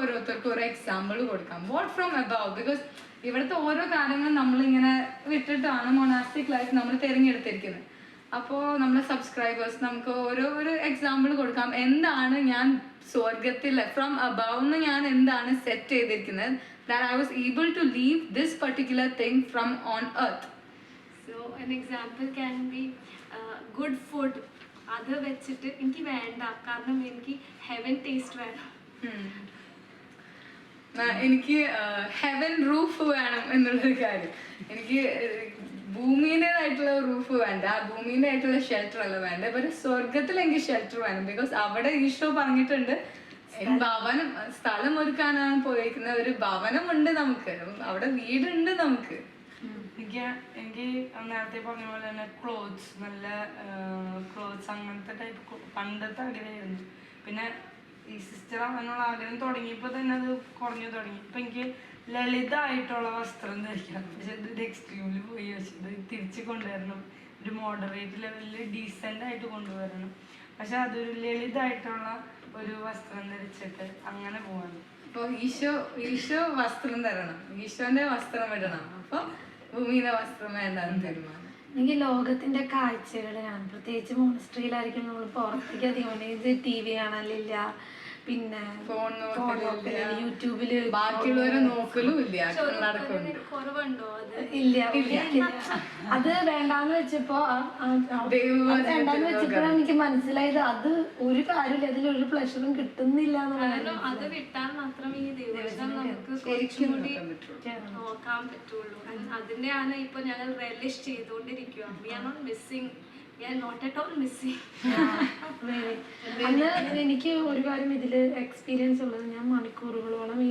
ഓരോരുത്തർക്കും ഓരോ എക്സാമ്പിൾ കൊടുക്കാം. വാട്ട് ഫ്രം അബവ് ബിക്കോസ് ഇവിടുത്തെ ഓരോ കാര്യങ്ങളും നമ്മളിങ്ങനെ വിട്ടിട്ടാണ് മൊണാസ്റ്റിക് ലൈഫ് നമ്മൾ തിരഞ്ഞെടുത്തിരിക്കുന്നത്. അപ്പോൾ നമ്മളെ സബ്സ്ക്രൈബേഴ്സ് നമുക്ക് ഓരോ ഒരു എക്സാമ്പിൾ കൊടുക്കാം. എന്താണ് ഞാൻ സ്വർഗത്തിൽ ഫ്രം അബവ് എന്ന് ഞാൻ എന്താണ് സെറ്റ് ചെയ്തിരിക്കുന്നത് that I was able to leave this particular thing from on earth so an example can be good food അത് വെച്ചിട്ട് എനിക്ക് വേണ്ട. കാരണം എനിക്ക് ഹെവൻ ടേസ്റ്റ് വേണം. ആ, എനിക്ക് ഹെവൻ റൂഫ് വേണം എന്നുള്ളൊരു കാര്യം. എനിക്ക് ഭൂമിന്റെതായിട്ടുള്ള റൂഫ് വേണ്ട ആ ഭൂമിന്റെ ആയിട്ടുള്ള ഷെൽട്ടർ അല്ല വേണ്ട. പക്ഷെ സ്വർഗത്തിൽ എനിക്ക് ഷെൽട്ടർ വേണം. ബിക്കോസ് അവിടെ ഈശോ പറഞ്ഞിട്ടുണ്ട് "എൻ ഭവനം സ്ഥലം ഒരുക്കാനാണ് പോയിരിക്കുന്നത് ഒരു ഭവനം ഉണ്ട് നമുക്ക്. അവിടെ വീടുണ്ട് നമുക്ക്. എനിക്ക് എനിക്ക് നേരത്തെ പറഞ്ഞ പോലെ തന്നെ ക്ലോത്ത്സ് നല്ല ക്ലോത്ത്സ് അങ്ങനത്തെ ടൈപ്പ് പണ്ടത്തെ ആഗ്രഹമായിരുന്നു പിന്നെ ഈ സിസ്റ്റർ ആവാനുള്ള ആഗ്രഹം തുടങ്ങിയപ്പോൾ തന്നെ അത് കുറഞ്ഞു തുടങ്ങി. ഇപ്പം എനിക്ക് ലളിതമായിട്ടുള്ള വസ്ത്രം ധരിക്കണം. പക്ഷെ ഇത് എക്സ്ട്രീമിൽ പോയി പക്ഷെ ഇത് തിരിച്ച് കൊണ്ടുവരണം. ഒരു മോഡറേറ്റ് ലെവലിൽ ഡീസന്റ് ആയിട്ട് കൊണ്ടുവരണം. പക്ഷെ അതൊരു ലളിതമായിട്ടുള്ള ഒരു വസ്ത്രം ധരിച്ചിട്ട് അങ്ങനെ പോകണം അപ്പോൾ ഈശോ ഈശോ വസ്ത്രം തരണം. ഈശോന്റെ വസ്ത്രം ഇടണം. അപ്പോൾ ഭൂമിയിലെ വസ്ത്രം വേണ്ടെന്ന് തീരുമാനം. എനിക്ക് ലോകത്തിന്റെ കാഴ്ചകൾ കാണാം. പ്രത്യേകിച്ച് മോണസ്ട്രിയിലായിരിക്കും നമ്മൾ പുറത്തേക്ക് അധികം ടി വി കാണലില്ല പിന്നെ ഫോൺ നോക്കലില്ല യൂട്യൂബിൽ ബാക്കിയുള്ളവരെ നോക്കലും ഇല്ല. കുറവുണ്ടോ അത്? ഇല്ല അത് വേണ്ടാന്ന് വെച്ചപ്പോ വേണ്ടാന്ന് വെച്ചപ്പോഴാണ് എനിക്ക് മനസ്സിലായത് അത് ഒരു കാര്യമില്ല അതിൽ ഒരു പ്ലഷറും കിട്ടുന്നില്ല അത് വിട്ടാൽ മാത്രമേ ഈ ദിവസം നമുക്ക് ശരിക്കും കുറച്ചുകൂടി നോക്കാൻ പറ്റുള്ളൂ. അതിന്റെയാണ് ഇപ്പൊ ഞങ്ങൾ റിയലിഷ് ചെയ്തുകൊണ്ടിരിക്കുക. വി ആർ നോട്ട് മിസ്സിങ് അന്ന് എനിക്ക് ഒരു കാര്യം ഇതിൽ എക്സ്പീരിയൻസ് ഉള്ളത്. ഞാൻ മണിക്കൂറുകളോളം ഈ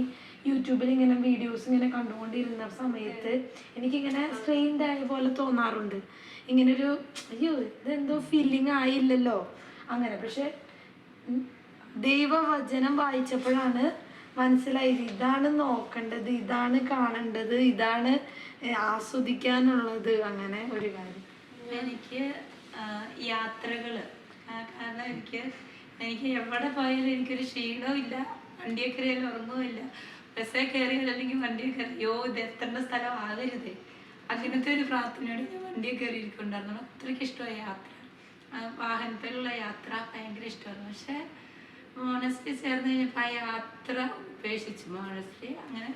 യൂട്യൂബിൽ ഇങ്ങനെ വീഡിയോസ് ഇങ്ങനെ കണ്ടുകൊണ്ടിരുന്ന സമയത്ത് എനിക്കിങ്ങനെ സ്ട്രെയിൻഡ് ആയ പോലെ തോന്നാറുണ്ട്. ഇങ്ങനെ ഒരു അയ്യോ ഇതെന്തോ ഫീലിംഗ് ആയില്ലല്ലോ. അങ്ങനെ. പക്ഷെ ദൈവവചനം വായിച്ചപ്പോഴാണ് മനസ്സിലായത് ഇതാണ് നോക്കേണ്ടത് ഇതാണ് കാണേണ്ടത് ഇതാണ് ആസ്വദിക്കാനുള്ളത്. അങ്ങനെ ഒരു കാര്യം. എനിക്ക് യാത്രകൾ കാരണം എനിക്ക് എനിക്ക് എവിടെ പോയാലും എനിക്കൊരു ക്ഷീണവും ഇല്ല. വണ്ടിയെ കയറിയാലും ഉറങ്ങുമില്ല ബസ്സേ കയറിയാലും അല്ലെങ്കിൽ വണ്ടിയെ കയറി യോ ഇത് എത്തേണ്ട സ്ഥലം ആകരുതേ. അങ്ങനത്തെ ഒരു പ്രാർത്ഥനയോടെ ഞാൻ വണ്ടിയെ കയറി ഇരിക്കുന്നുണ്ടായിരുന്നു അത്രയ്ക്ക് ഇഷ്ടമായ യാത്ര. വാഹനത്തിലുള്ള യാത്ര ഭയങ്കര ഇഷ്ടമായിരുന്നു. പക്ഷേ മോണസ്ട്രി ചേർന്ന് കഴിഞ്ഞപ്പോൾ ആ യാത്ര ഉപേക്ഷിച്ചു മോണസ്ട്രി അങ്ങനെ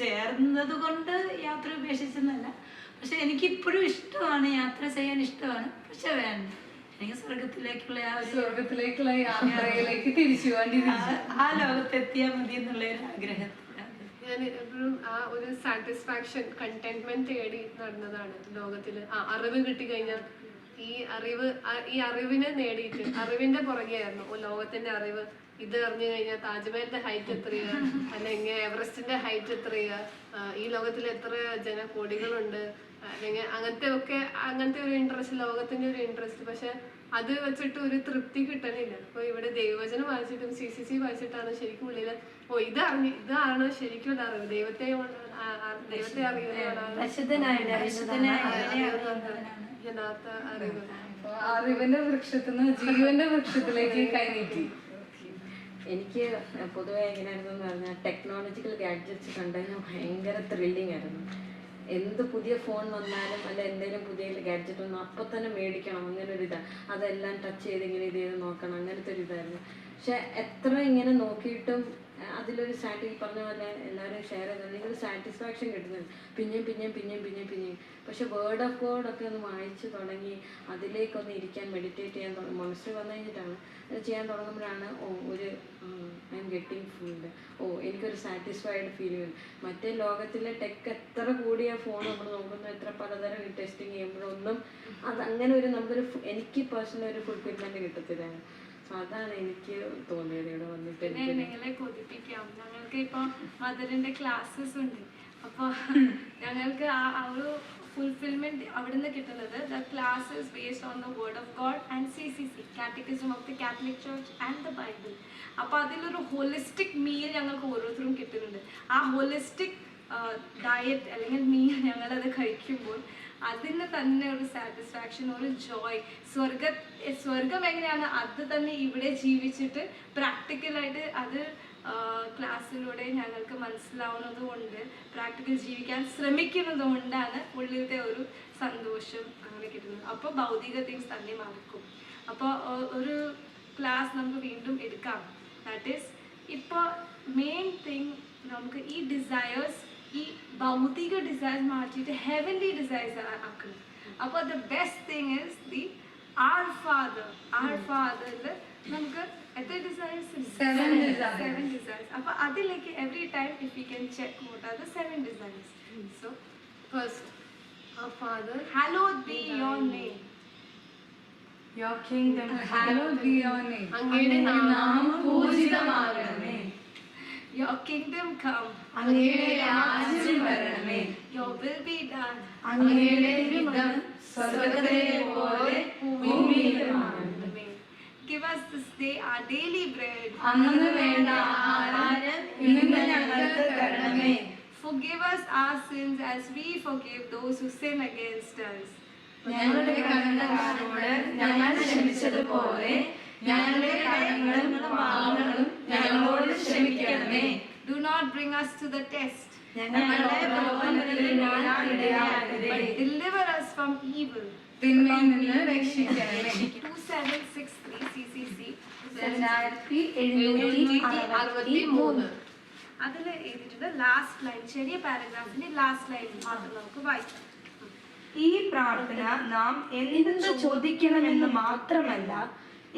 ചേർന്നത് കൊണ്ട് യാത്ര ഉപേക്ഷിച്ചെന്നല്ല. പക്ഷെ എനിക്കിപ്പോഴും ഇഷ്ടമാണ് യാത്ര ചെയ്യാൻ ഇഷ്ടമാണ്. പക്ഷെ വേണ്ട. എനിക്ക് സ്വർഗത്തിലേക്കുള്ള ആ ഒരു സ്വർഗത്തിലേക്കുള്ള യാത്രയിലേക്ക് തിരിച്ചു വേണ്ടി ആ- ആ ലോകത്തെത്തിയാൽ മതി എന്നുള്ള ഒരു ആഗ്രഹം ഞാൻ എപ്പോഴും ആ ഒരു സാറ്റിസ്ഫാക്ഷൻ കണ്ടെന്റ്മെന്റ് തേടി നടന്നതാണ് ലോകത്തിൽ ആ അറിവ് കിട്ടിക്കഴിഞ്ഞാൽ ഈ അറിവ് ഈ അറിവിനെ നേടിയിട്ട് അറിവിന്റെ പുറകെയായിരുന്നു. ഓ ലോകത്തിന്റെ അറിവ് ഇത് അറിഞ്ഞു കഴിഞ്ഞാൽ താജ്മഹലിന്റെ ഹൈറ്റ് എത്രയാ? അല്ലെങ്കിൽ എവറസ്റ്റിന്റെ ഹൈറ്റ് എത്രയാ? ഈ ലോകത്തിൽ എത്ര ജനകോടികളുണ്ട്? അല്ലെങ്കിൽ അങ്ങനത്തെ ഒക്കെ അങ്ങനത്തെ ഒരു ഇൻട്രസ്റ്റ് ലോകത്തിന്റെ ഒരു ഇൻട്രസ്റ്റ് പക്ഷെ അത് വെച്ചിട്ട് ഒരു തൃപ്തി കിട്ടണില്ല. അപ്പൊ ഇവിടെ ദൈവവചനം വായിച്ചിട്ടും സി സി സി വായിച്ചിട്ടാണ് ശരിക്കും ഉള്ളിൽ ഓ ഇത് അറിഞ്ഞു ഇതാണ് ശരിക്കും ഉള്ള അറിവ്? ദൈവത്തെ ദൈവത്തെ യഥാർത്ഥ അറിവ്. അറിവിന്റെ വൃക്ഷത്തിൽ ജീവന്റെ വൃക്ഷത്തിലേക്ക് കൈനീട്ടി എനിക്ക് പൊതുവെ എങ്ങനെയായിരുന്നു എന്ന് പറഞ്ഞാൽ ടെക്നോളജിക്കൽ ഗാഡ്ജറ്റ്സ് കണ്ടതിന് ഭയങ്കര ത്രില്ലിംഗ് ആയിരുന്നു. എന്ത് പുതിയ ഫോൺ വന്നാലും അല്ല എന്തെങ്കിലും പുതിയ ഗാഡ്ജറ്റ് വന്നാൽ അപ്പൊ തന്നെ മേടിക്കണം. അങ്ങനെ ഒരു ഇതാണ് അതെല്ലാം ടച്ച് ചെയ്ത് ഇങ്ങനെ ഇത് ചെയ്ത് നോക്കണം. അങ്ങനത്തെ ഒരു ഇതായിരുന്നു പക്ഷെ എത്ര ഇങ്ങനെ നോക്കിയിട്ടും അതിലൊരു സാറ്റി പറഞ്ഞ പോലെ എല്ലാവരും ഷെയർ ചെയ്താൽ നിങ്ങൾ സാറ്റിസ്ഫാക്ഷൻ കിട്ടുന്നുണ്ട് പിന്നെയും പിന്നെയും പിന്നെയും പിന്നെയും പിന്നെയും. പക്ഷെ വേർഡ് ഓഫ് ഗോഡ് ഒക്കെ ഒന്ന് വായിച്ച് തുടങ്ങി അതിലേക്കൊന്ന് ഇരിക്കാൻ മെഡിറ്റേറ്റ് ചെയ്യാൻ തുടങ്ങി മനസ്സിൽ വന്നു കഴിഞ്ഞിട്ടാണ് ചെയ്യാൻ തുടങ്ങുമ്പോഴാണ് ഓ ഒരു ഐ എം ഗെറ്റിംഗ് ഫുഡ് ഓ എനിക്കൊരു സാറ്റിസ്ഫൈഡ് ഉണ്ട് മറ്റേ ലോകത്തിലെ ടെക് എത്ര കൂടിയ ഫോൺ നമ്മൾ നോക്കുന്നു എത്ര പലതരം ടെസ്റ്റിങ് ചെയ്യുമ്പോഴൊന്നും അത് അങ്ങനെ ഒരു നമുക്കൊരു എനിക്ക് പേഴ്സണൽ ഒരു ഫുൾഫിൽമെന്റ് കിട്ടത്തില്ല. അതാണ് എനിക്ക് തോന്നിയത് ഇവിടെ വന്നിട്ട് പിന്നെ നിങ്ങളെ കൊതിപ്പിക്കാം. ഞങ്ങൾക്ക് ഇപ്പൊ മദറിന്റെ ക്ലാസ്സസ് ഉണ്ട്. അപ്പൊ ഞങ്ങൾക്ക് ആ ഒരു ഫുൾഫിൽമെന്റ് അവിടുന്ന് കിട്ടുന്നത് the classes based on the word of God and C C C catechism of the Catholic Church and the Bible അപ്പൊ അതിലൊരു ഹോളിസ്റ്റിക് മീൽ ഞങ്ങൾക്ക് ഓരോരുത്തരും കിട്ടുന്നുണ്ട്. ആ ഹോളിസ്റ്റിക് ഡയറ്റ് അല്ലെങ്കിൽ മീൽ ഞങ്ങളത് കഴിക്കുമ്പോൾ അതിന് തന്നെ ഒരു സാറ്റിസ്ഫാക്ഷൻ ഒരു ജോയ് സ്വർഗ സ്വർഗം എങ്ങനെയാണ്? അത് തന്നെ ഇവിടെ ജീവിച്ചിട്ട് പ്രാക്ടിക്കലായിട്ട് അത് ക്ലാസ്സിലൂടെ ഞങ്ങൾക്ക് മനസ്സിലാവുന്നത് കൊണ്ട് പ്രാക്ടിക്കൽ ജീവിക്കാൻ ശ്രമിക്കുന്നത് കൊണ്ടാണ് ഉള്ളിലത്തെ ഒരു സന്തോഷം അങ്ങനെ കിട്ടുന്നത്. അപ്പോൾ ഭൗതിക തിങ്സ് തന്നെ മറക്കും. അപ്പോൾ ഒരു ക്ലാസ് നമുക്ക് വീണ്ടും എടുക്കാം. ദാറ്റ് ഈസ് ഇപ്പോൾ മെയിൻ തിങ് നമുക്ക് ഈ ഡിസയേഴ്സ് ഈ ഭൗതിക ഡിസയേഴ്സ് മാറ്റിയിട്ട് ഹെവൻലി ഡിസയേഴ്സ് ആക്കണം അപ്പോൾ the best thing is the our father our ഫാദറിൽ നമുക്ക് എത്ര desires Seven desires. Seven desires അപ്പോൾ അതിലേക്ക് every time if you can check what are the seven desires so first ah father hallowed be your name. Your kingdom Hallowed be your name. അങ്ങയുടെ നാമം പൂജിതമാകണമേ your kingdom come അങ്ങയുടെ രാജ്യം വരണമേ your will be done അങ്ങയുടെ ഹിതം സ്വർഗത്തിലെ പോലെ ഭൂമിയിലുമാണ് Give us this day our daily bread. അന്നു വേണ്ട ആഹാരം ഇന്ന് ഞങ്ങൾക്ക് തരണമേ Forgive us our sins as we forgive those who sin against us. ഞങ്ങളുടെ കടങ്ങളോട് ഞങ്ങൾ ക്ഷമിച്ചതുപോലെ ഞങ്ങളുടെ കടങ്ങളും പാപങ്ങളും ഞങ്ങളോട് ക്ഷമിക്കണമേ. Do not bring us to the test, ഞങ്ങളെ but deliver us from evil. തിന്മയിൽ നിന്ന് രക്ഷിക്കണമേ. 2763 CCC. രണ്ടായിരത്തി എഴുന്നൂറ്റി അറുപത്തി മൂന്ന് അതിൽ എഴുതിയിട്ടുണ്ട് ലാസ്റ്റ് ലൈൻ ചെറിയ പാരഗ്രാഫിന്റെ ലാസ്റ്റ് ലൈൻ മാത്രം നമുക്ക് വായിക്കാം. ഈ പ്രാർത്ഥന നാം എന്ത് ചോദിക്കണമെന്ന് മാത്രമല്ല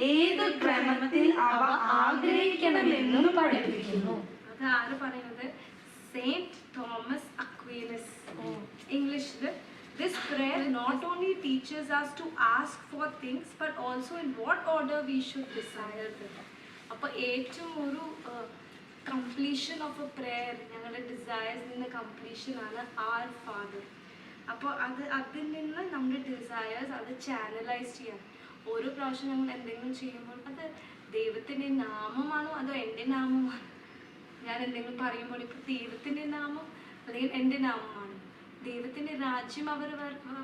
ഏത് ക്രമത്തിൽ അവ ആഗ്രഹിക്കണമെന്നും പഠിപ്പിക്കുന്നു. അത് ആര് പറയുന്നത്? സെയിന്റ് തോമസ് അക്വീനസ് ഇംഗ്ലീഷിൽ This prayer not only teaches us to ask for things, but also in what order we should desire അപ്പോൾ ഏറ്റവും ഒരു കംപ്ലീഷൻ ഓഫ് എ പ്രെയർ ഞങ്ങളുടെ ഡിസയേഴ്സിന്റെ കംപ്ലീഷൻ ആണ് ആർ ഫാദർ അപ്പോൾ അത് അതിൽ നിന്ന് നമ്മുടെ ഡിസയേഴ്സ് അത് ചാനലൈസ് ചെയ്യാം ഓരോ പ്രാവശ്യം ഞങ്ങൾ എന്തെങ്കിലും ചെയ്യുമ്പോൾ അത് ദൈവത്തിന്റെ നാമമാണോ അതോ എന്റെ നാമമാണോ? ഞാൻ എന്തെങ്കിലും പറയുമ്പോൾ ഇപ്പോൾ ദൈവത്തിന്റെ നാമം അല്ലെങ്കിൽ എന്റെ നാമമാണ്. ദൈവത്തിന്റെ രാജ്യം അവർ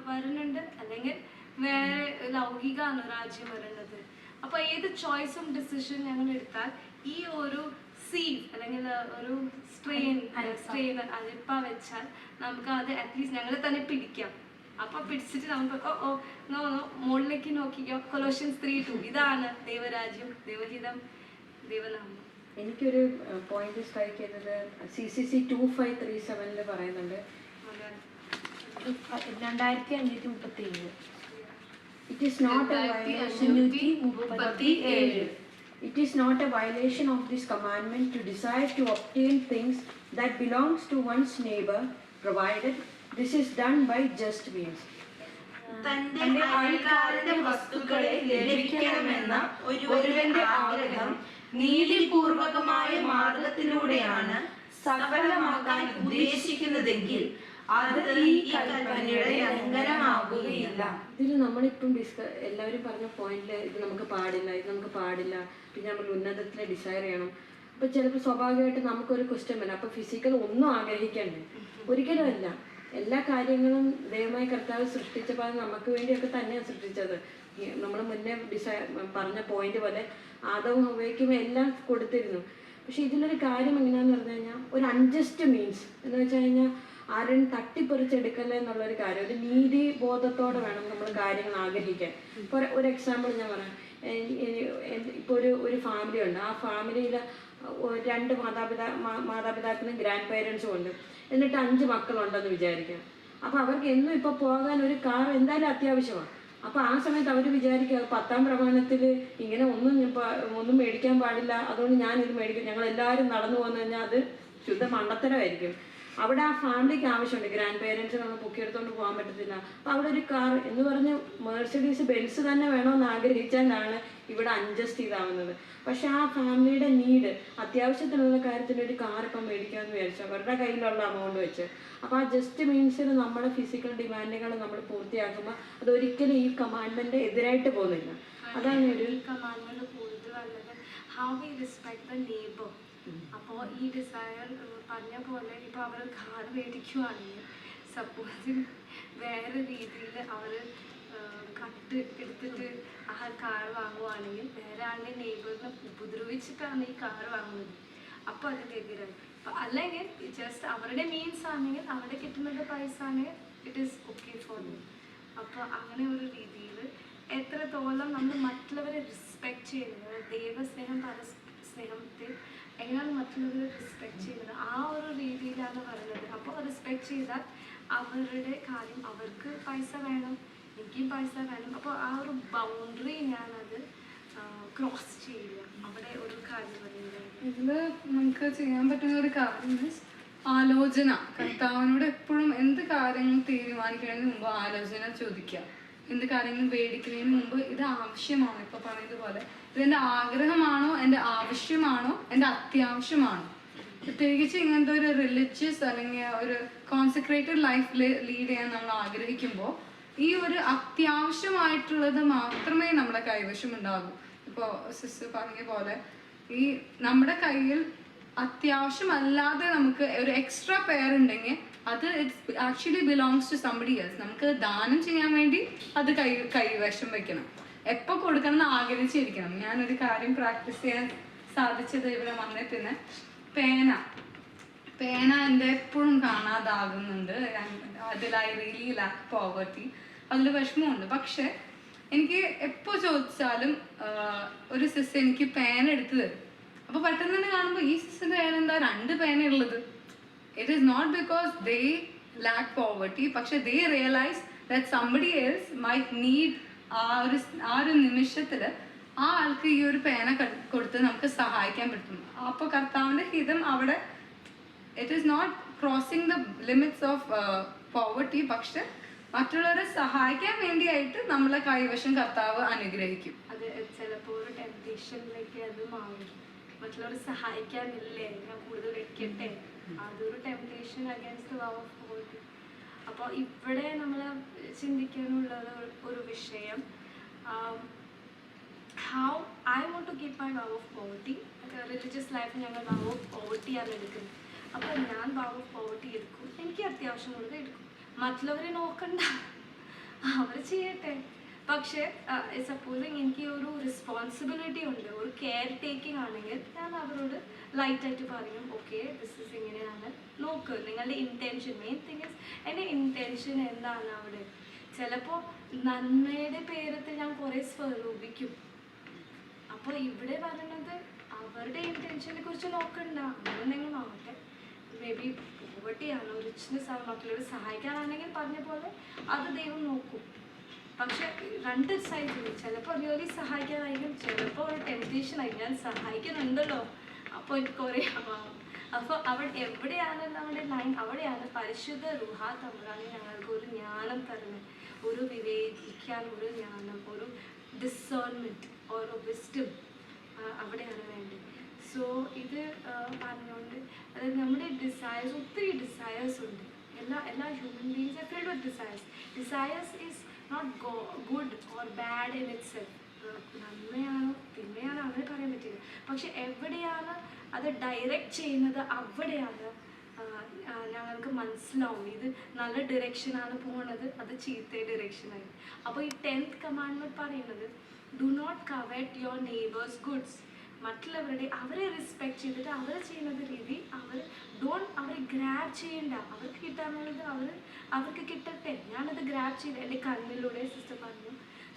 വരുന്നുണ്ട് അല്ലെങ്കിൽ വേറെ ലൗകികമാണ് രാജ്യം വരുന്നത്. അപ്പോൾ ഏത് ചോയ്സും ഡിസിഷൻ ഞങ്ങൾ എടുത്താൽ ഈ ഒരു സീവ് അല്ലെങ്കിൽ ഒരു സ്ട്രെയിൻ സ്ട്രെയിൻ അരിപ്പ വെച്ചാൽ നമുക്ക് അത് അറ്റ്ലീസ്റ്റ് ഞങ്ങളെ തന്നെ പിടിക്കാം. അപ്പൊ പിടിച്ചിട്ട് നമുക്ക് ഓ ഓ നോ നോ മുകളിലേക്ക് നോക്കിക്കോ. കൊലോഷ്യൻസ് ത്രീ ടു ഇതാണ് ദൈവരാജ്യം ദൈവഹിതം ദൈവനാമം. എനിക്കൊരു പോയിന്റ് സ്ട്രൈക്ക് ചെയ്തത് C C C two five three സെവനിൽ പറയുന്നുണ്ട്. രണ്ടായിരത്തി അഞ്ഞൂറ്റി മുപ്പത്തി ഏഴ് ഇറ്റ് is നോട്ട്. അഞ്ഞൂറ്റി മുപ്പത്തി ഏഴ് It is not a violation of this commandment to desire to obtain things that belongs to one's neighbor, provided this is done by just means. തന്റെ അയൽക്കാരന്റെ വസ്തുക്കളെ ലഭിക്കണമെന്ന ഒരുവന്റെ ആഗ്രഹം നീതിപൂർവകമായ മാർഗത്തിലൂടെയാണ് സഫലമാക്കാൻ ഉദ്ദേശിക്കുന്നതെങ്കിൽ അത് ഈ കൽപ്പനയുടെ ലംഘനമാകുകയില്ല ഇതിൽ നമ്മളിപ്പം ഡിസ്ക എല്ലാവരും പറഞ്ഞ പോയിന്റിൽ ഇത് നമുക്ക് പാടില്ല ഇത് നമുക്ക് പാടില്ല. പിന്നെ നമ്മൾ ഉന്നതത്തിൽ ഡിസയർ ചെയ്യണം. അപ്പൊ ചിലപ്പോൾ സ്വാഭാവികമായിട്ട് നമുക്കൊരു ക്വസ്റ്റ്യൻ വരും. അപ്പൊ ഫിസിക്കൽ ഒന്നും ആഗ്രഹിക്കണ്ടേ. ഒരിക്കലും അല്ല. എല്ലാ കാര്യങ്ങളും ദൈവമായി കർത്താവ് സൃഷ്ടിച്ചപ്പോൾ അത് നമുക്ക് വേണ്ടിയൊക്കെ തന്നെയാണ് സൃഷ്ടിച്ചത്. നമ്മൾ മുന്നേ ഡിസൈ പറഞ്ഞ പോയിന്റ് പോലെ ആദവും ഉപയോഗിക്കും എല്ലാം കൊടുത്തിരുന്നു. പക്ഷെ ഇതിലൊരു കാര്യം എങ്ങനെയാന്ന് പറഞ്ഞു കഴിഞ്ഞാൽ ഒരു അൺജസ്റ്റ് മീൻസ് എന്ന് വെച്ച് കഴിഞ്ഞാൽ ആരും തട്ടിപ്പറിച്ചെടുക്കല്ല എന്നുള്ളൊരു കാര്യം. ഒരു നീതി ബോധത്തോടെ വേണം നമ്മൾ കാര്യങ്ങൾ ആഗ്രഹിക്കാൻ. ഇപ്പോൾ ഒരു- എക്സാമ്പിൾ ഞാൻ പറയാം. ഇപ്പോൾ ഒരു ഒരു ഫാമിലി ഉണ്ട്. ആ ഫാമിലിയിൽ രണ്ട് മാതാപിതാ മാതാപിതാക്കളും ഗ്രാൻഡ് പേരൻസും ഉണ്ട്. എന്നിട്ട് അഞ്ച് മക്കളുണ്ടെന്ന് വിചാരിക്കാം. അപ്പോൾ അവർക്ക് എന്നും ഇപ്പോൾ പോകാൻ ഒരു കാർ എന്തായാലും അത്യാവശ്യമാണ് അപ്പോൾ ആ സമയത്ത് അവർ വിചാരിക്കുക പത്താം പ്രമാണത്തിൽ ഇങ്ങനെ ഒന്നും ഒന്നും മേടിക്കാൻ പാടില്ല. അതുകൊണ്ട് ഞാനിത് മേടിക്കും. ഞങ്ങൾ എല്ലാവരും നടന്നു പോകുന്നു കഴിഞ്ഞാൽ അത് ശുദ്ധ മണ്ടത്തരമായിരിക്കും അവിടെ ആ ഫാമിലിക്ക് ആവശ്യമുണ്ട്. ഗ്രാൻഡ് പേരൻസിനെ ഒന്ന് പൊക്കിയെടുത്തോണ്ട് പോകാൻ പറ്റത്തില്ല. അപ്പം അവിടെ ഒരു കാർ എന്ന് പറഞ്ഞ് മേഴ്സഡീസ് ബെൻസ് തന്നെ വേണമെന്ന് ആഗ്രഹിച്ചാലാണ് ഇവിടെ അഡ്ജസ്റ്റ് ചെയ്താവുന്നത്. പക്ഷെ ആ ഫാമിലിയുടെ നീഡ് അത്യാവശ്യത്തിനുള്ള കാര്യത്തിന് ഒരു കാർ ഇപ്പം മേടിക്കാമെന്ന് വിചാരിച്ചു. അവരുടെ കയ്യിലുള്ള എമൗണ്ട് വെച്ച്. അപ്പോൾ ആ ജസ്റ്റ് മീൻസിൽ നമ്മുടെ ഫിസിക്കൽ ഡിമാൻഡുകൾ നമ്മൾ പൂർത്തിയാക്കുമ്പോൾ അതൊരിക്കലും ഈ കമാൻഡ്മെന്റ് എതിരായിട്ട് പോകുന്നില്ല. അതാണ് ഒരു കൂടുതൽ how we respect the neighbour അപ്പോൾ ഈ ഡിസയർ പറഞ്ഞ പോലെ ഇപ്പോൾ അവർ കാർ മേടിക്കുവാണെങ്കിൽ സപ്പോസ് വേറെ രീതിയിൽ അവർ കട്ട് എടുത്തിട്ട് ആ കാർ വാങ്ങുവാണെങ്കിൽ വേറെ ആളുടെ നെയ്ബറിനെ ഉപദ്രവിച്ചിട്ടാണ് ഈ കാർ വാങ്ങുന്നത്. അപ്പോൾ അതിന്റെ എതിരായി അപ്പം അല്ലെങ്കിൽ ജസ്റ്റ് അവരുടെ മീൻസ് ആണെങ്കിൽ അവിടെ കിട്ടുന്നത് പൈസ ആണെങ്കിൽ it is okay for me അപ്പോൾ അങ്ങനെ ഒരു രീതിയിൽ എത്രത്തോളം നമ്മൾ മറ്റുള്ളവരെ റെസ്പെക്ട് ചെയ്യുന്നത് ദൈവസ്നേഹം പരസ്പര സ്നേഹത്തെ എങ്ങനെയാണ് മറ്റുള്ളവരെ റെസ്പെക്ട് ചെയ്യുന്നത്? ആ ഒരു രീതിയിലാണ് പറയുന്നത്. അപ്പോൾ റെസ്പെക്ട് ചെയ്താൽ അവരുടെ കാര്യം അവർക്ക് പൈസ വേണം എനിക്കും പൈസ വേണം. അപ്പോൾ ആ ഒരു ബൗണ്ടറി ഞാനത് ക്രോസ് ചെയ്യുക. അവിടെ ഒരു കാര്യം പറയുന്നത്. ഇതിൽ നമുക്ക് ചെയ്യാൻ പറ്റുന്ന ഒരു കാര്യം ആലോചന. കർത്താവിനോട് എപ്പോഴും എന്ത് കാര്യങ്ങൾ തീരുമാനിക്കുന്നതിന് മുമ്പ് ആലോചന ചോദിക്കുക. എന്ത് കാര്യങ്ങളും മേടിക്കുന്നതിന് മുമ്പ് ഇത് ആവശ്യമാണോ. ഇപ്പൊ പറഞ്ഞതുപോലെ എന്റെ ആഗ്രഹമാണോ എന്റെ ആവശ്യമാണോ എന്റെ അത്യാവശ്യമാണോ? പ്രത്യേകിച്ച് ഇങ്ങനത്തെ ഒരു റിലീജിയസ് അല്ലെങ്കിൽ ഒരു കോൺസെൻട്രേറ്റഡ് ലൈഫ് ലീഡ് ചെയ്യാൻ നമ്മൾ ആഗ്രഹിക്കുമ്പോൾ ഈ ഒരു അത്യാവശ്യമായിട്ടുള്ളത് മാത്രമേ നമ്മുടെ കൈവശം ഉണ്ടാകൂ. ഇപ്പോൾ സിസ് പറഞ്ഞ പോലെ ഈ നമ്മുടെ കയ്യിൽ അത്യാവശ്യമല്ലാതെ നമുക്ക് ഒരു എക്സ്ട്രാ പെയർ ഉണ്ടെങ്കിൽ അത് it's actually belongs to somebody else നമുക്ക് ദാനം ചെയ്യാൻ വേണ്ടി അത് കൈ കൈവശം വെക്കണം. എപ്പോൾ കൊടുക്കണം എന്ന് ആഗ്രഹിച്ചിരിക്കണം. ഞാനൊരു കാര്യം പ്രാക്ടീസ് ചെയ്യാൻ സാധിച്ചത് ഇവിടെ വന്നേ പേന. പേന എന്റെ എപ്പോഴും കാണാതാകുന്നുണ്ട്. അതിലായി റിയലി ലാക്ക് പോവർട്ടി അതിൽ വിഷമമുണ്ട്. പക്ഷേ എനിക്ക് എപ്പോൾ ചോദിച്ചാലും ഒരു സിസ് എനിക്ക് പേന എടുത്ത് തരും. അപ്പോൾ പെട്ടെന്ന് തന്നെ കാണുമ്പോൾ ഈ സിസിന്റെ കയ്യിൽ എന്താ രണ്ട് പേന ഉള്ളത് it is not because they lack poverty പക്ഷെ they realise that somebody else my need ആ ഒരു ആ ഒരു നിമിഷത്തിൽ ആ ആൾക്ക് ഈ ഒരു പേന കൊടുത്ത് നമുക്ക് സഹായിക്കാൻ പറ്റും. അപ്പോൾ കർത്താവിന്റെ ഹിതം അവിടെ it is not crossing the limits of poverty പക്ഷെ മറ്റുള്ളവരെ സഹായിക്കാൻ വേണ്ടിയായിട്ട് നമ്മളെ കൈവശം കർത്താവ് അനുഗ്രഹിക്കും. അത് ചിലപ്പോൾ ഒരു ടെംപ്റ്റേഷനിലേക്ക് അത് മാറും മറ്റുള്ളവരെ സഹായിക്കാനില്ലേ? ഞാൻ കൂടുതൽ വെക്കട്ടെ? അതൊരു temptation against love of poverty അപ്പോൾ ഇവിടെ നമ്മൾ ചിന്തിക്കാനുള്ളത് ഒരു വിഷയം how I want to keep my love of poverty religious life ഞങ്ങൾ ലവ് ഓഫ് പോവർട്ടിയാണ് എടുക്കുന്നത്. അപ്പോൾ ഞാൻ ലവ് ഓഫ് പോവർട്ടി എടുക്കും. എനിക്ക് അത്യാവശ്യമുള്ളത് എടുക്കും. മറ്റുള്ളവരെ നോക്കണ്ട. അവർ ചെയ്യട്ടെ. പക്ഷേ സപ്പോസിങ് എനിക്ക് ഒരു റെസ്പോൺസിബിലിറ്റി ഉണ്ട് ഒരു കെയർ ടേക്കിംഗ് ആണെങ്കിൽ ഞാൻ അവരോട് ലൈറ്റായിട്ട് പറയും ഓക്കെ ദിസ് ഇസ് ഇങ്ങനെയാണ്. നോക്ക് നിങ്ങളുടെ ഇന്റൻഷൻ മെയിൻ തിങ് ഇസ് എന്റെ ഇന്റൻഷൻ എന്താണ് അവിടെ? ചിലപ്പോൾ നന്മയുടെ പേരത്തിൽ ഞാൻ കുറേ സ്വരൂപിക്കും. അപ്പോൾ ഇവിടെ പറയുന്നത് അവരുടെ ഇന്റൻഷനെ കുറിച്ച് നോക്കണ്ട. അങ്ങനെ ആവട്ടെ. മേ ബി പോവർട്ടിയാണോ റിച്ച്നെസ് ആണ് മറ്റുള്ളവരെ സഹായിക്കാനാണെങ്കിൽ പറഞ്ഞ പോലെ അത് ദൈവം നോക്കും. പക്ഷെ രണ്ട് സൈഡിൽ ചിലപ്പോൾ ജോലി സഹായിക്കാനായിരിക്കും. ചിലപ്പോൾ ഒരു ടെംപ്റ്റേഷൻ ആയി ഞാൻ സഹായിക്കുന്നുണ്ടല്ലോ. അപ്പോൾ എനിക്ക് കുറേ അപ്പോൾ അവിടെ എവിടെയാണ് നമ്മുടെ ലൈൻ അവിടെയാണ് പരിശുദ്ധ റുഹ തമ്മിലാണ് ഞങ്ങൾക്ക് ഒരു ജ്ഞാനം തരുന്നത്. ഒരു വിവേചിക്കാൻ ഒരു ജ്ഞാനം ഒരു ഡിസേൺമെന്റ് ഓരോ വിസ്റ്റം അവിടെയാണ് വേണ്ടത്. സോ ഇത് പറഞ്ഞുകൊണ്ട് അതായത് നമ്മുടെ ഡിസയേഴ്സ് ഒത്തിരി ഡിസയേഴ്സ് ഉണ്ട്. എല്ലാ എല്ലാ human beings with desires desires is not go good or bad in itself നന്മയാണോ തിന്മയാണോ അങ്ങനെ പറയാൻ പറ്റില്ല. പക്ഷെ എവിടെയാണ് അത് ഡയറക്റ്റ് ചെയ്യുന്നത്? അവിടെയാണ്. ഞങ്ങൾക്ക് മനസ്സിലാവും. ഇത് നല്ല ഡിറക്ഷനാണ് പോകുന്നത് അത് ചീത്ത ഡിറക്ഷനായി അപ്പോൾ ഈ ടെൻത്ത് കമാൻഡ്മെന്റ് പറയുന്നത് do not covet your neighbour's goods മറ്റുള്ളവരുടെ അവരെ റെസ്പെക്ട് ചെയ്തിട്ട് അവർ ചെയ്യുന്നത് രീതി അവർ ഡോൺ അവരെ ഗ്രാബ് ചെയ്യണ്ട. അവർക്ക് കിട്ടാനുള്ളത് അവർ അവർക്ക് കിട്ടട്ടെ. ഞാനത് ഗ്രാബ് ചെയ്ത് എന്റെ കണ്ണിലൂടെ സിസ്റ്റർ പറഞ്ഞു.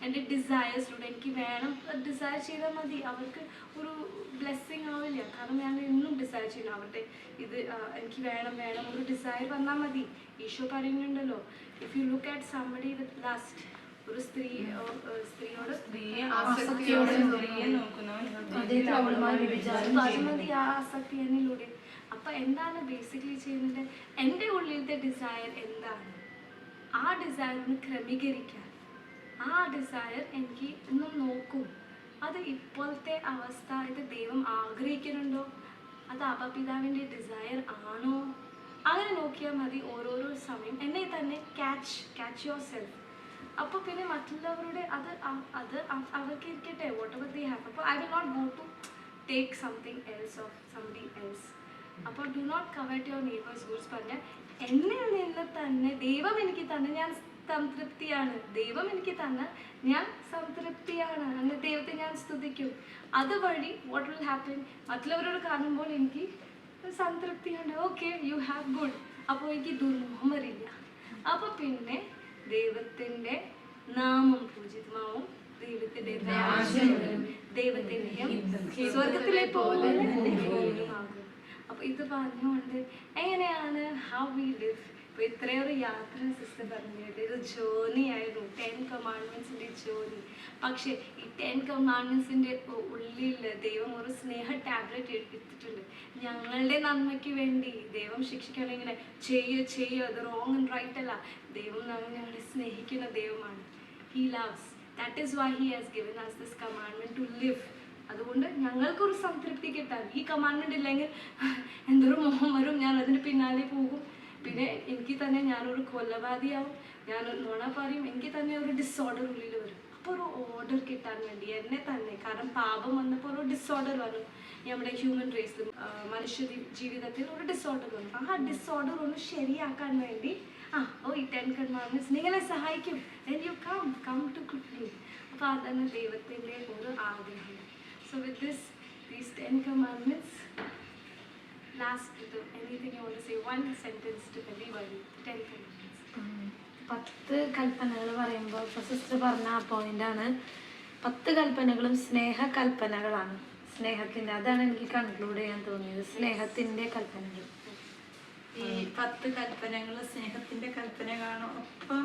എന്റെ ഡിസയേഴ്സിലൂടെ എനിക്ക് വേണം. ഡിസയർ ചെയ്താൽ മതി. അവർക്ക് ഒരു ബ്ലെസ്സിങ് ആവില്ല. കാരണം ഞാൻ എന്നും ഡിസയർ ചെയ്യണം അവരുടെ ഇത് എനിക്ക് വേണം വേണം. ഒരു ഡിസയർ വന്നാൽ മതി. ഈശോ പറയുന്നുണ്ടല്ലോ. If you look at somebody with lust ഒരു സ്ത്രീ സ്ത്രീയോട് സ്ത്രീയെ ആസക്തിയോടെ സ്ത്രീയെ നോക്കുന്നവൻ അതേ അവളുമായി വ്യഭിചാരം അപ്പൊ അത് മതി ആ ആസക്തി എന്നിലൂടെ. അപ്പൊ എന്താണ് ബേസിക്കലി ചെയ്യുന്നത്? എന്റെ ഉള്ളിലത്തെ ഡിസയർ എന്താണ്? ആ ഡിസയറിന് ക്രമീകരിക്കാൻ. ആ ഡിസയർ എനിക്ക് ഒന്ന് നോക്കും. അത് ഇപ്പോഴത്തെ അവസ്ഥ ഇത് ദൈവം ആഗ്രഹിക്കുന്നുണ്ടോ? അത് അപപിതാവിന്റെ ഡിസയർ ആണോ? അങ്ങനെ നോക്കിയാൽ മതി ഓരോരോ സമയം. എന്നെ തന്നെ ക്യാച്ച് ക്യാച്ച് യുവർ സെൽഫ് അപ്പോൾ പിന്നെ മറ്റുള്ളവരുടെ അത് അത് അവർക്ക് ഇരിക്കട്ടെ വാട്ട് എവർ ദേ ഹാവ് അപ്പോൾ I will not go to take something else of something else അപ്പോൾ do not covet your neighbour's goods പറഞ്ഞാൽ എന്നിൽ നിന്ന് തന്നെ ദൈവം എനിക്ക് തന്നെ ഞാൻ സംതൃപ്തിയാണ്. ദൈവം എനിക്ക് തന്ന ഞാൻ സംതൃപ്തിയാണ്. അങ്ങനെ ദൈവത്തെ ഞാൻ സ്തുതിക്കും. അതുവഴി വാട്ട് വിൽ ഹാപ്പൻ മറ്റുള്ളവരോട് കാണുമ്പോൾ എനിക്ക് സംതൃപ്തിയുണ്ട്. ഓക്കെ യു ഹാവ് ഗുഡ് അപ്പോൾ എനിക്ക് ദുർമോഹം വരില്ല. അപ്പോൾ പിന്നെ ദൈവത്തിന്റെ നാമം പൂജിതമാവും ദൈവത്തിന്റെ ദൈവത്തിന്റെ സ്വർഗത്തിലെ പോലെ. അപ്പൊ ഇത് പറഞ്ഞുകൊണ്ട് എങ്ങനെയാണ് ഹൗ വി ലിവ് ഇപ്പൊ ഇത്രയൊരു യാത്ര സിസ്റ്റർ പറഞ്ഞത് ഇത് ജേർണി ആയിരുന്നു. ടെൻ കമാൻഡ്മെന്റ്സിന്റെ ജേർണി പക്ഷെ ഈ ടെൻ കമാൻഡ്മെന്റ്സിന്റെ ഉള്ളിൽ ദൈവം ഒരു സ്നേഹ ടാബ്ലറ്റ് എടുത്തിട്ടുണ്ട്. ഞങ്ങളുടെ നന്മയ്ക്ക് വേണ്ടി ദൈവം ശിക്ഷിക്കണം ഇങ്ങനെ ചെയ്യോ ചെയ്യ അത് റോങ് ആൻഡ് റൈറ്റ് അല്ല. ദൈവം ഞങ്ങളെ സ്നേഹിക്കുന്ന ദൈവമാണ്. He loves that is why he has given us this commandment to live അതുകൊണ്ട് ഞങ്ങൾക്കൊരു സംതൃപ്തി കിട്ടാൻ. ഈ കമാൻഡ്മെന്റ് ഇല്ലെങ്കിൽ എന്തൊരു മോഹം വരും. ഞാൻ അതിന് പിന്നാലെ പോകും. പിന്നെ എനിക്ക് തന്നെ ഞാനൊരു കൊലപാതിയാവും ഞാൻ നുണ പറയും. എനിക്ക് തന്നെ ഒരു ഡിസോർഡർ ഉള്ളിൽ വരും. അപ്പോൾ ഒരു ഓർഡർ കിട്ടാൻ വേണ്ടി എന്നെ തന്നെ കാരണം പാപം വന്നപ്പോൾ ഒരു ഡിസോർഡർ വന്നു. നമ്മുടെ ഹ്യൂമൻ റേസ് മനുഷ്യ ജീവിതത്തിൽ ഒരു ഡിസോർഡർ വന്നു. ആ ഡിസോർഡർ ഒന്ന് ശരിയാക്കാൻ വേണ്ടി ആ ഓ ഈ ടെൻ കൺമാർമെന്റ്സ് നിങ്ങളെ സഹായിക്കും. You come come to me അപ്പോൾ അതാണ് ദൈവത്തിന്റെ ഒരു ആഗ്രഹം. So with this these ten commandments last anything you to say one sentence to to ten commandments ഉം. പത്ത് കൽപ്പനകൾ പറയുമ്പോൾ ഇപ്പോൾ സിസ്റ്റർ പറഞ്ഞ ആ പോയിന്റാണ് പത്ത് കൽപ്പനകളും സ്നേഹ കൽപ്പനകളാണ് സ്നേഹത്തിന്റെ അതാണ് എനിക്ക് കൺക്ലൂഡ് ചെയ്യാൻ തോന്നിയത്. സ്നേഹത്തിന്റെ കൽപ്പനകൾ. ഈ പത്ത് കൽപ്പനകൾ സ്നേഹത്തിന്റെ കൽപ്പനകളാണ്. ഒപ്പം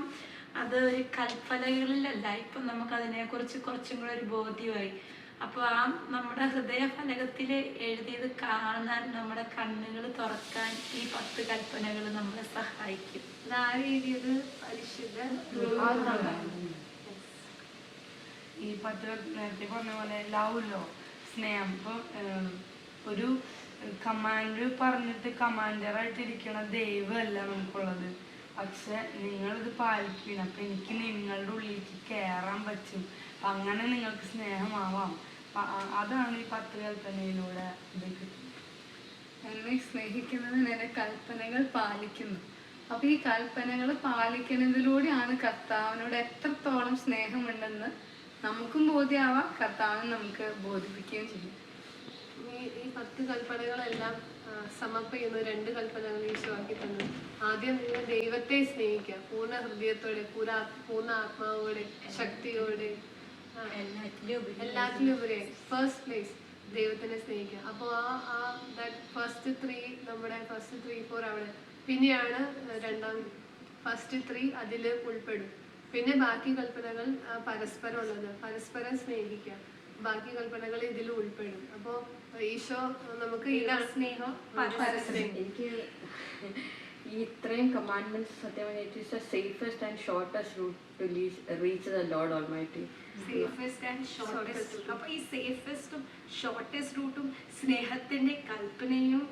അത് ഒരു കൽപ്പനകളിലല്ല. ഇപ്പം നമുക്ക് അതിനെക്കുറിച്ച് കുറച്ചും കൂടെ ഒരു ബോധ്യമായി. അപ്പോൾ ആ നമ്മുടെ ഹൃദയ ഫലകത്തിൽ എഴുതിയത് കാണാൻ നമ്മുടെ കണ്ണുകൾ തുറക്കാൻ ഈ പത്ത് കൽപ്പനകൾ നമ്മളെ സഹായിക്കും. ഇതാര് എഴുതിയത് പരിശുദ്ധ ഈ പത്ത് നേരത്തെ പറഞ്ഞ പോലെ ലവല്ലോ സ്നേഹം. ഇപ്പൊ ഒരു കമാൻഡർ പറഞ്ഞിട്ട് കമാൻഡറായിട്ട് ഇരിക്കണ ദൈവമല്ല നമുക്കുള്ളത്. പക്ഷെ നിങ്ങളിത് പാലിക്കണം. അപ്പൊ എനിക്ക് നിങ്ങളുടെ ഉള്ളിലേക്ക് കയറാൻ പറ്റും. അങ്ങനെ നിങ്ങൾക്ക് സ്നേഹമാവാം. അതാണ് ഈ പത്ത് കൽപ്പനയിലൂടെ എന്നെ സ്നേഹിക്കുന്നത് എന്റെ കൽപ്പനകൾ പാലിക്കുന്നു. അപ്പൊ ഈ കൽപ്പനകൾ പാലിക്കുന്നതിലൂടെയാണ് കർത്താവിനോട് എത്രത്തോളം സ്നേഹമുണ്ടെന്ന് നമുക്കും ബോധ്യമാവാം കർത്താവിന് നമുക്ക് ബോധിപ്പിക്കുകയും ചെയ്യും. ഈ പത്ത് കൽപ്പനകളെല്ലാം സമർപ്പിക്കുന്ന രണ്ട് കൽപ്പനകൾ ഈശോക്കി തന്നു. ആദ്യം നിങ്ങൾ ദൈവത്തെ സ്നേഹിക്കുക. പൂർണ ഹൃദയത്തോടെ പൂര പൂർണ ആത്മാവോടെ ശക്തിയോടെ എല്ലാത്തിലും ഉപരി ഫസ്റ്റ് പ്ലേസ് ദൈവത്തിനെ സ്നേഹിക്കുക. അപ്പോൾ ആ ആ ദാറ്റ് ഫസ്റ്റ് ത്രീ നമ്മുടെ ഫസ്റ്റ് ത്രീ ഫോർ അവിടെ പിന്നെയാണ് രണ്ടാം ഫസ്റ്റ് ത്രീ അതിൽ ഉൾപ്പെടും. പിന്നെ ബാക്കി കൽപ്പനകൾ പരസ്പരം ഉള്ളത്. പരസ്പരം സ്നേഹിക്കുക. ബാക്കി കൽപ്പനകൾ ഇതിൽ ഉൾപ്പെടും. അപ്പോൾ ഈശോ നമുക്ക് ഇതാണ്. സ്നേഹം പരസ്പരം ഈ ഇത്രയും കമാൻഡ്മെന്റ്സ് സത്യം it's the safest and shortest route to reach the lord almighty safest and shortest route അപ്പോൾ ഈ സേഫസ്റ്റും ഷോർട്ടസ്റ്റ് റൂട്ടും സ്നേഹത്തിന്റെ കൽപ്പനയും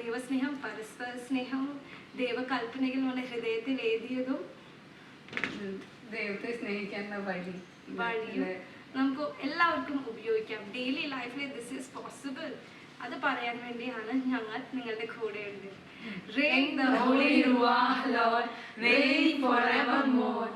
ദൈവസ്നേഹം പരസ്പര സ്നേഹവും ദൈവകൽപ്പനയിൽ നമ്മുടെ ഹൃദയത്തിൽ എഴുതിയതും. ദൈവത്തെ സ്നേഹിക്കാനുള്ള വഴി. വഴിയും നമുക്ക് എല്ലാവർക്കും ഉപയോഗിക്കാം. ഡെയിലി ലൈഫിൽ ദിസ് ഈസ് പോസിബിൾ അത് പറയാൻ വേണ്ടിയാണ് ഞങ്ങൾ നിങ്ങളുടെ കൂടെ ഉണ്ട് Reign the Holy Ruach, Lord, reign forevermore.